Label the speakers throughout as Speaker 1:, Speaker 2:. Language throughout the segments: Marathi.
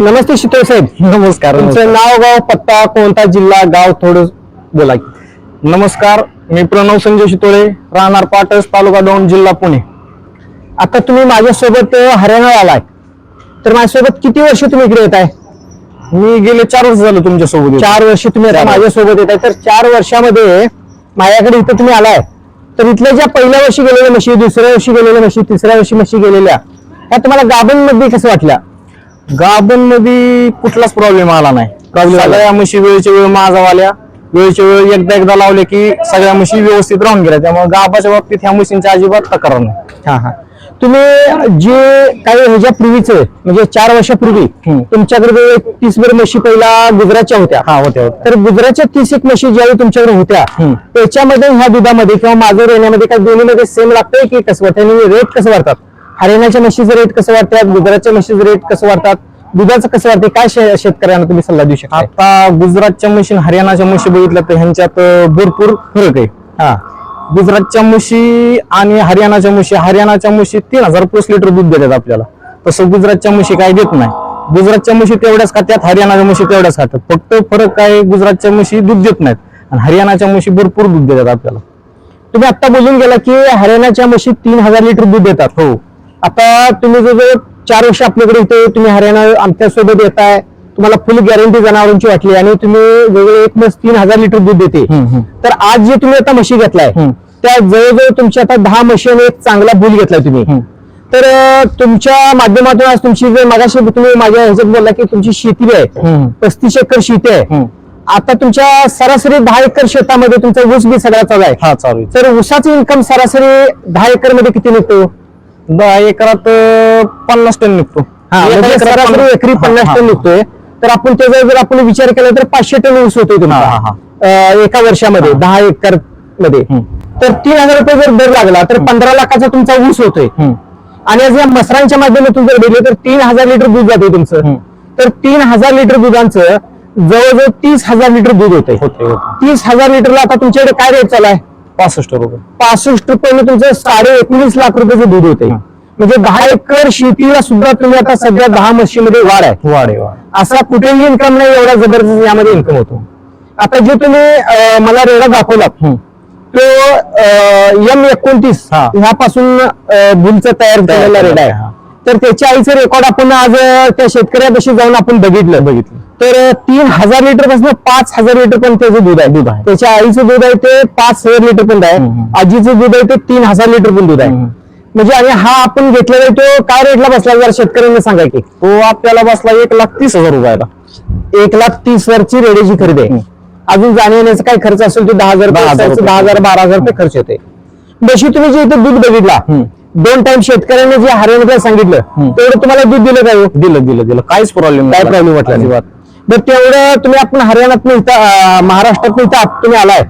Speaker 1: नमस्ते शीतल साहेब.
Speaker 2: नमस्कार
Speaker 1: तुमचं नाव गाव पत्ता कोणता जिल्हा गाव थोडं बोला
Speaker 2: नमस्कार मी प्रणव संजय शितोळे राहणार पाटस तालुका दौंड जिल्हा पुणे.
Speaker 1: आता तुम्ही माझ्यासोबत अं, हरियाणाला आलाय. तर माझ्यासोबत किती वर्ष तुम्ही इकडे येत आहे
Speaker 2: मी गेले चार वर्ष झालं तुमच्यासोबत
Speaker 1: चार वर्ष तुम्ही. माझ्यासोबत येत आहे तर चार वर्षामध्ये माझ्याकडे इथं तुम्ही आलाय. तर इथल्या ज्या पहिल्या वर्षी गेलेल्या म्हशी दुसऱ्या वर्षी गेलेल्या म्हशी तिसऱ्या वर्षी म्हशी गेलेल्या ह्या तुम्हाला गाभणमध्ये कसं वाटल्या?
Speaker 2: गाबनमध्ये कुठलाच प्रॉब्लेम आला नाही. सगळ्या म्हशी वेळच्या वेळ माझावाल्या वेळच्या वेळ एकदा एकदा लावले की सगळ्या म्हशी व्यवस्थित राहून गेल्या. त्यामुळे गाबाच्या बाबतीत ह्या म्हशींची अजिबात तक्रार नाही.
Speaker 1: हा हा. तुम्ही जे काही ह्याच्या पूर्वीचं म्हणजे चार वर्षापूर्वी. तुमच्याकडे तीस भर म्हशी पहिला गुजरातच्या होत्या.
Speaker 2: हा होत्या होत्या.
Speaker 1: तर गुजरातच्या तीस एक म्हशी ज्यावेळी तुमच्याकडे होत्या. त्याच्यामध्ये ह्या दुधामध्ये किंवा माझं येण्यामध्ये काय दोन्हीमध्ये सेम लागतंय की कसं? वाटतं आणि रेट कसं वाढतात? हरियाणाच्या म्हशीचं रेट कसं वाटतात गुजरातच्या म्हशीचं रेट कसं वाढतात? दुधाचं कसं वाटते काय शेतकऱ्यांना तुम्ही सल्ला देऊ शकता
Speaker 2: आता गुजरातच्या म्हशी हरियाणाच्या म्हशी बघितल्या तर ह्यांच्यात भरपूर फरक आहे.
Speaker 1: हा.
Speaker 2: गुजरातच्या म्हशी आणि हरियाणाच्या म्हशी हरियाणाच्या म्हशी तीन हजार प्लस लिटर दूध देतात आपल्याला. तसं गुजरातच्या म्हशी काय देत नाही. गुजरातच्या म्हशी तेवढ्याच खात्यात हरियाणाच्या म्हशी तेवढ्याच खात्यात. फक्त फरक काय गुजरातच्या म्हशी दूध देत नाहीत. आणि हरियाणाच्या म्हशी भरपूर दूध देतात आपल्याला.
Speaker 1: तुम्ही आता बोलून गेला की हरियाणाच्या म्हशी तीन हजार लिटर दूध देतात. हो. आता तुम्ही जो जो चार वर्ष आपल्याकडे इथे तुम्ही हरियाणा आमच्यासोबत येताय तुम्हाला फुल गॅरंटी जनावरांची वाटली आणि तुम्ही वेगळे एक म्हस तीन हजार लिटर दूध देते. तर आज जे तुम्ही आता म्हशी घेतलाय. त्या जवळजवळ तुमची आता दहा म्हशी आणि एक चांगला बुल घेतलाय तुम्ही. तर तुमच्या माध्यमातून आज तुमची जे मागाशी तुम्ही माझ्या ह्याच्यात बोलला की तुमची शेती आहे. पस्तीस एकर शेती आहे. आता तुमच्या सरासरी दहा एकर शेतामध्ये तुमचा ऊस बी सगळा चालू आहे. तर ऊसाचं इन्कम सरासरी दहा एकरमध्ये किती निघतो
Speaker 2: दहा एकरात अं, पन्नास टन निघतो.
Speaker 1: हा,
Speaker 2: एका
Speaker 1: म्हणजे
Speaker 2: एकरात
Speaker 1: सरासरी
Speaker 2: पन्नास-
Speaker 1: एकरी
Speaker 2: हा,
Speaker 1: पन्नास
Speaker 2: हा,
Speaker 1: टन निघतोय. तर आपण त्याचा जर आपण विचार केला तर पाचशे टन ऊस होतोय
Speaker 2: हा,
Speaker 1: तुमचा
Speaker 2: हा,
Speaker 1: अं, एका वर्षामध्ये दहा एकरमध्ये.
Speaker 2: हम्म.
Speaker 1: तर तीन हजार रुपये जर दर लागला तर पंधरा लाखाचा तुमचा ऊस होतोय.
Speaker 2: हम्म.
Speaker 1: आणि आज या मसरांच्या माध्यमातून जर दिले तर तीन हजार लिटर दूध जाते तुमचं.
Speaker 2: हम्म.
Speaker 1: तर तीन हजार लिटर दुधांचं जवळजवळ तीस हजार लिटर दूध होतंय.
Speaker 2: होते होते
Speaker 1: तीस हजार लिटरला आता तुमच्याकडे काय रेट चालू आहे?
Speaker 2: पासष्ट रुपये
Speaker 1: पासष्ट रुपये तुमचं साडे एकोणीस लाख रुपयाचं दूध होते म्हणजे दहा एकर शेतीला सुद्धा तुम्ही आता सध्या दहा म्हशीमध्ये वाढ आहे
Speaker 2: वाढ आहे
Speaker 1: असा कुठेही इन्कम नाही एवढा जबरदस्त यामध्ये इन्कम होतो आता जे तुम्ही मला रेडा दाखवलात
Speaker 2: हम्म.
Speaker 1: तो एम एकोणतीस
Speaker 2: हा.
Speaker 1: ह्यापासून बुलचा तयार केलेला रेडा आहे
Speaker 2: हा.
Speaker 1: तर त्याच्या आईचं रेकॉर्ड आपण आज त्या शेतकऱ्यापाशी जाऊन आपण बघितलं
Speaker 2: बघितलं.
Speaker 1: तर तीन हजार लिटरपासून पाच हजार लिटर पण त्याचं दूध आहे दूध आहे. त्याच्या आईचं दूध आहे ते पाच हजार लिटर पण आहे. आजीचं दूध आहे ते तीन हजार लिटर पण दूध आहे. म्हणजे आणि हा आपण घेतलेला आहे तो काय रेटला बसला जरा शेतकऱ्यांना सांगा की?
Speaker 2: तो आपल्याला बसला एक लाख तीस हजार रुपयाला.
Speaker 1: एक लाख तीस वरची रेडीची खरेदी आहे. अजून जाण्या येण्याचा काय खर्च असेल तो दहा हजार
Speaker 2: दहा हजार
Speaker 1: बारा हजार रुपये खर्च येते जशी तुम्ही जे इथे दूध बघितला. दोन टाइम शेतकऱ्यांनी जे हरियाणाला सांगितलं. तेवढं तुम्हाला दूध दिलं काय हो?
Speaker 2: दिलं दिलं दिलं. काहीच प्रॉब्लेम
Speaker 1: काय प्रॉब्लेम वाटला बरं तेवढं तुम्ही आपण हरियाणात इथं महाराष्ट्रात इथं तुम्ही आलाय.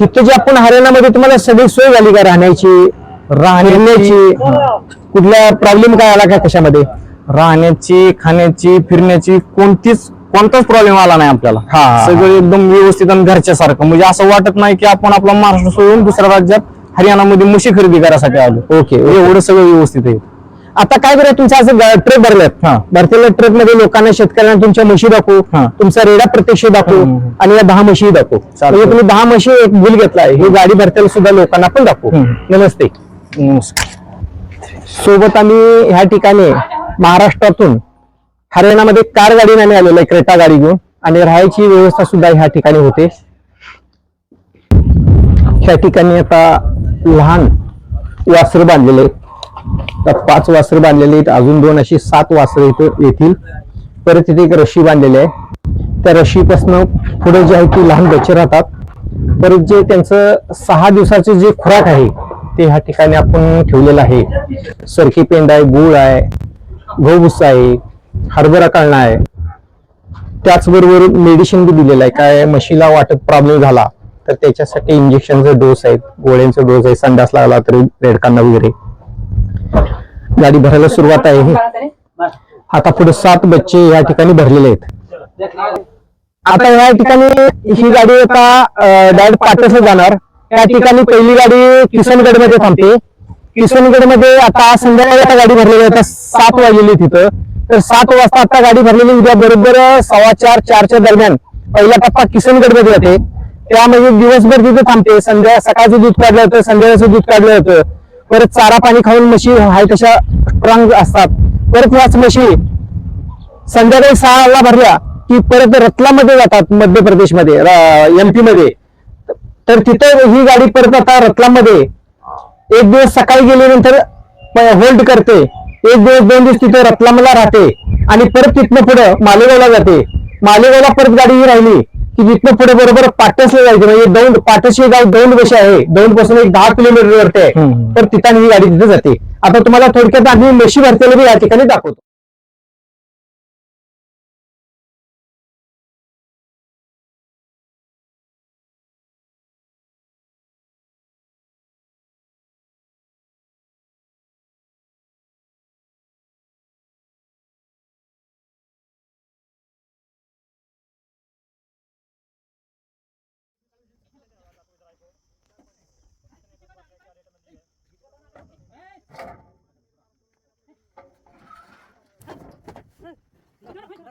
Speaker 1: इथं जे आपण हरियाणामध्ये तुम्हाला सगळी सोय झाली का राहण्याची? राहण्याची. कुठला प्रॉब्लेम काय आला का कशामध्ये?
Speaker 2: राहण्याची खाण्याची फिरण्याची कोणतीच कोणताच प्रॉब्लेम आला नाही आपल्याला. सगळं एकदम व्यवस्थित आणि घरच्या सारखं म्हणजे असं वाटत नाही की आपण आपला महाराष्ट्र सोडून दुसऱ्या राज्यात हरियाणामध्ये म्हशी खरेदी करायसाठी आलो.
Speaker 1: ओके.
Speaker 2: एवढं सगळं व्यवस्थित आहे.
Speaker 1: आता काय बरं तुमचं असं ट्रक भरलेत
Speaker 2: हा.
Speaker 1: भरलेल्या ट्रकमध्ये लोकांना शेतकऱ्यांना तुमच्या म्हशी दाखवू
Speaker 2: हा.
Speaker 1: तुमचा रेडा प्रत्यक्ष दाखवू
Speaker 2: हम्म.
Speaker 1: आणि या दहा म्हशी दाखवू
Speaker 2: चालतंय.
Speaker 1: म्हणजे तुम्ही दहा म्हशी एक बिल घेतलाय ही गाडी भरतेला सुद्धा लोकांना पण दाखवू
Speaker 2: हम्म.
Speaker 1: नमस्ते
Speaker 2: नमस्कार
Speaker 1: सोबत आम्ही ह्या ठिकाणी महाराष्ट्रातून हरियाणामध्ये कार गाडीने आम्ही आलेलो आहे क्रेटा गाडी घेऊन आणि राहायची व्यवस्था सुद्धा ह्या ठिकाणी होते ह्या ठिकाणी आता लहान वासर बांधलेले आहेत तर पाच वासर बांधलेले आहेत. अजून दोन अशी सात वासरं इथं येतील. परत तिथे एक रशी बांधलेली आहे. त्या रशीपासनं पुढे जे आहे ती लहान बच्चे राहतात. परत जे त्यांचं सहा दिवसाचे जे खुराक आहे ते ह्या ठिकाणी आपण ठेवलेलं आहे. सरकी पेंड आहे गुळ आहे गहू आहे हरभरा काढणं आहे. त्याचबरोबर मेडिसिन बी दिलेलं आहे. काय म्हशीला वाटत प्रॉब्लेम झाला तर त्याच्यासाठी इंजेक्शनचा डोस आहेत. गोळ्यांचा डोस आहे. संडास लागला तरी रेडकांना वगैरे. गाडी भरायला सुरुवात आहे आता पुढे सात बच्चे या ठिकाणी भरलेले आहेत. आता या ठिकाणी ही गाडी आता डायरेक्ट पाटसला जाणार. त्या ठिकाणी पहिली गाडी किसनगडमध्ये थांबते. किसनगडमध्ये आता संध्याकाळी आता गाडी भरलेली आहे. आता सात वाजलेली तिथं. तर सात वाजता आता गाडी भरलेली उद्या बरोबर सव्वा चार चारच्या दरम्यान पहिला टप्पा किसनगडमध्ये जाते त्यामध्ये दिवसभर तिथे थांबते. संध्या सकाळचं दूध काढलं होतं संध्याकाळचं दूध काढलं होतं. परत चारा पाणी खाऊन म्हशी हाय तशा स्ट्रॉंग असतात. परत ह्याच म्हशी संध्याकाळी सहाला भरल्या की परत रतलामध्ये जातात मध्य प्रदेशमध्ये एमपी मध्ये. तर तिथं ही गाडी परत आता रतलामध्ये एक दिवस सकाळी गेल्यानंतर होल्ड करते. एक दिवस दोन दिवस तिथे रतलामला राहते. आणि परत तिथनं पुढं मालेगावला जाते. मालेगावला परत गाडी ही राहिली. की तिथनं पुढे बरोबर पाटसला जायचं. म्हणजे दौंड पाटस हे गाव दौंड बशी आहे? दौंडपासून एक दहा किलोमीटर वरती आहे. तर तिथं ही गाडी तिथे जाते. आता तुम्हाला थोडक्यात आम्ही म्हशी भरतेला या ठिकाणी दाखवतो.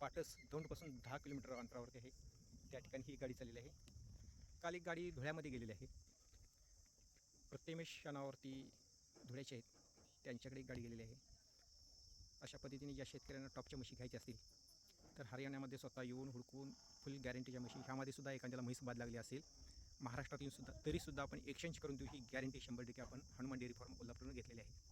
Speaker 3: पाटस दौंडपासून दहा किलोमीटर अंतरावरती आहे. त्या ठिकाणी ही गाडी चाललेली आहे. काल एक गाडी धुळ्यामध्ये गेलेली आहे. प्रत्यमेश नावावरती धुळ्याचे आहेत. त्यांच्याकडे एक गाडी गेलेली आहे. अशा पद्धतीने ज्या शेतकऱ्यांना टॉपच्या म्हशी घ्यायच्या असतील तर हरियाणामध्ये स्वतः येऊन हुडकून फुल गॅरंटीच्या म्हशी ह्यामध्ये सुद्धा एखाद्याला म्हैस बाद लागली असेल महाराष्ट्रातून सुद्धा तरीसुद्धा आपण एक्सचेंज करून देऊ ही गॅरंटी शंभर टक्के आपण हनुमान डेअरी फार्म कोल्हापूरनं घेतलेली आहे.